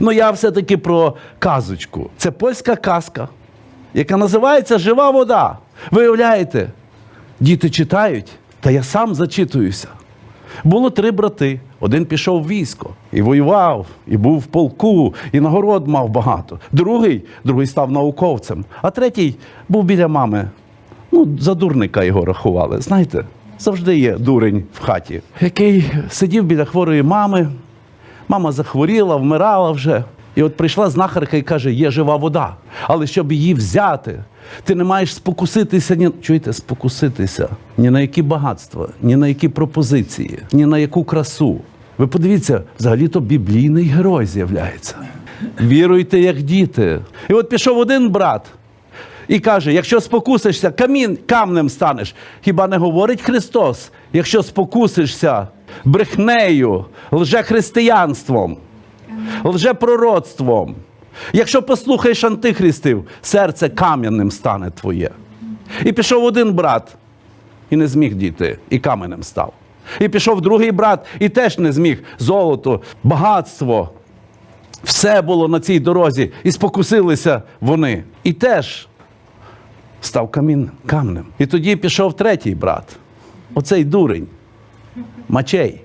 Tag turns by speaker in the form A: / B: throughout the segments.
A: Ну я все-таки про казочку. Це польська казка, яка називається Жива вода. Виявляєте, діти читають, та я сам зачитуюся. Було три брати. Один пішов в військо і воював, і був в полку, і нагород мав багато. Другий, другий став науковцем, а третій був біля мами. Ну, за дурника його рахували. Знаєте, завжди є дурень в хаті, який сидів біля хворої мами. Мама захворіла, вмирала вже. І от прийшла знахарка і каже: є жива вода. Але щоб її взяти, ти не маєш спокуситися ні чуєте, спокуситися ні на які багатства, ні на які пропозиції, ні на яку красу. Ви подивіться, взагалі-то біблійний герой з'являється. Віруйте, як діти. І от пішов один брат і каже: якщо спокусишся, камін камнем станеш. Хіба не говорить Христос? Якщо спокусишся брехнею, лжехристиянством, лжепророцтвом, якщо послухаєш антихристів, серце кам'яним стане твоє. І пішов один брат, і не зміг дійти, і каменем став. І пішов другий брат, і теж не зміг. Золото, багатство. Все було на цій дорозі, і спокусилися вони. І теж став камін, камнем. І тоді пішов третій брат, оцей дурень, Мачей.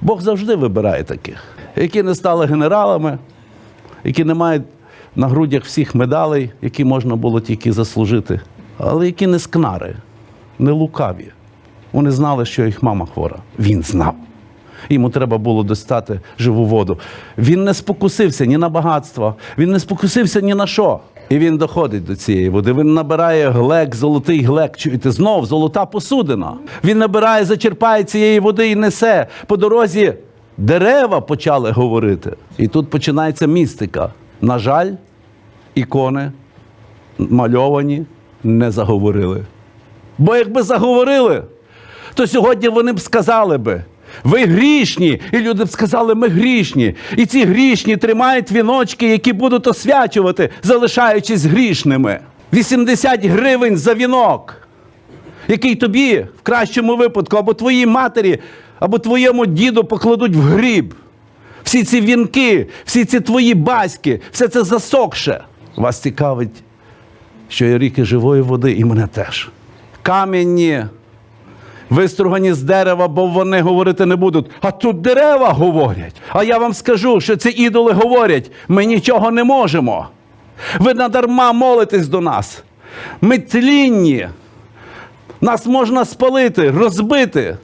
A: Бог завжди вибирає таких, які не стали генералами, які не мають на грудях всіх медалей, які можна було тільки заслужити, але які не скнари, не лукаві. Вони знали, що їх мама хвора. Він знав. Йому треба було достати живу воду. Він не спокусився ні на багатство, він не спокусився ні на що. І він доходить до цієї води. Він набирає глек, золотий глек. Чуєте, знов золота посудина. Він набирає, зачерпає цієї води і несе. По дорозі дерева почали говорити. І тут починається містика. На жаль, ікони мальовані не заговорили. Бо якби заговорили, то сьогодні вони б сказали би. Ви грішні, і люди б сказали, ми грішні. І ці грішні тримають віночки, які будуть освячувати, залишаючись грішними. 80 гривень за вінок, який тобі в кращому випадку, або твоїй матері, або твоєму діду покладуть в гріб. Всі ці вінки, всі ці твої баськи, все це засохше. Вас цікавить, що є ріки живої води, і мене теж. Кам'яні вистругані з дерева, бо вони говорити не будуть. А тут дерева говорять. А я вам скажу, що ці ідоли говорять: ми нічого не можемо. Ви надарма молитесь до нас. Ми тлінні. Нас можна спалити, розбити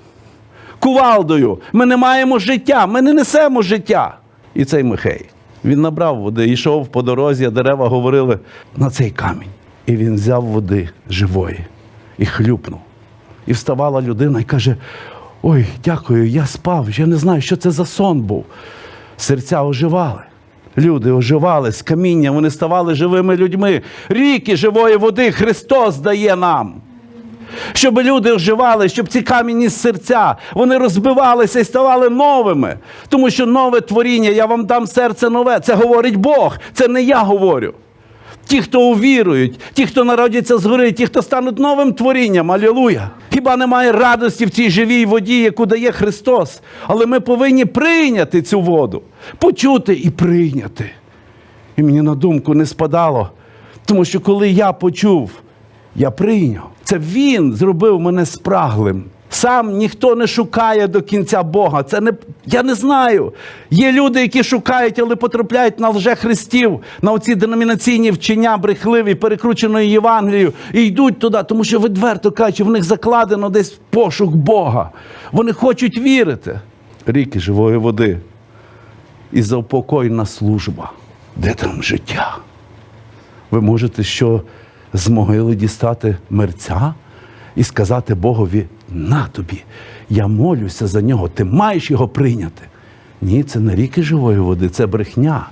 A: кувалдою. Ми не маємо життя, ми не несемо життя. І цей Михей. Він набрав води, йшов по дорозі, а дерева говорили на цей камінь. І він взяв води живої і хлюпнув. І вставала людина і каже: Ой, дякую, я спав, я не знаю, що це за сон був. Серця оживали. Люди оживали з каміння, вони ставали живими людьми. Ріки живої води Христос дає нам. Щоб люди оживали, щоб ці камінні серця вони розбивалися і ставали новими. Тому що нове творіння, я вам дам серце нове. Це говорить Бог, це не я говорю. Ті, хто увірують, ті, хто народяться згори, ті, хто стануть новим творінням, алілуя. Хіба немає радості в цій живій воді, яку дає Христос? Але ми повинні прийняти цю воду, почути і прийняти. І мені на думку не спадало, тому що коли я почув, я прийняв. Це Він зробив мене спраглим. Сам ніхто не шукає до кінця Бога. Це не я не знаю. Є люди, які шукають, але потрапляють на лжехристів, на оці деномінаційні вчення брехливі, перекрученої Євангелією, і йдуть туди, тому що відверто кажучи, в них закладено десь пошук Бога. Вони хочуть вірити. Ріки живої води і заупокойна служба. Де там життя? Ви можете що з могили дістати мерця і сказати Богові: на тобі, я молюся за нього, ти маєш його прийняти. Ні, це не ріки живої води, це брехня.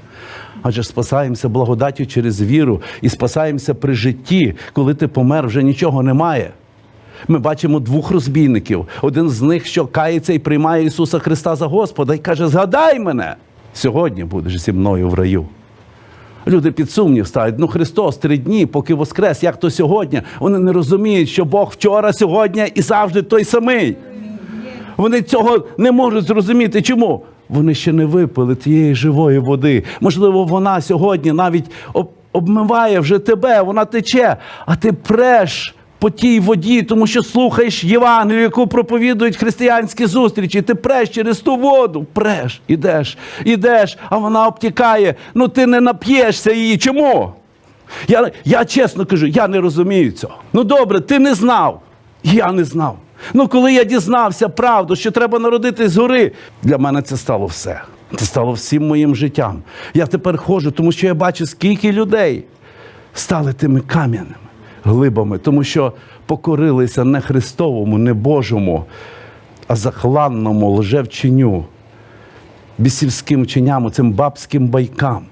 A: Адже спасаємося благодаттю через віру і спасаємося при житті, коли ти помер, вже нічого немає. Ми бачимо двох розбійників. Один з них, що кається і приймає Ісуса Христа за Господа, і каже: Згадай мене! Сьогодні будеш зі мною в раю. Люди під сумнів ставлять, ну Христос три дні, поки воскрес, як то сьогодні. Вони не розуміють, що Бог вчора, сьогодні і завжди той самий. Вони цього не можуть зрозуміти. Чому? вони ще не випили тієї живої води. Можливо, вона сьогодні навіть об- обмиває вже тебе, вона тече, а ти преш по тій воді, тому що слухаєш Євангелію, яку проповідують християнські зустрічі. Ти преш через ту воду, преш, ідеш, ідеш, а вона обтікає. Ну ти не нап'єшся її. Чому? Я, я чесно кажу, я не розумію цього. Ну добре, ти не знав. Я не знав. Ну, коли я дізнався правду, що треба народитись згори, для мене це стало все. Це стало всім моїм життям. Я тепер ходжу, тому що я бачу, скільки людей стали тими кам'яними глибами, тому що покорилися не Христовому, не Божому, а захланному лжевченню, бісівським вченням, цим бабським байкам.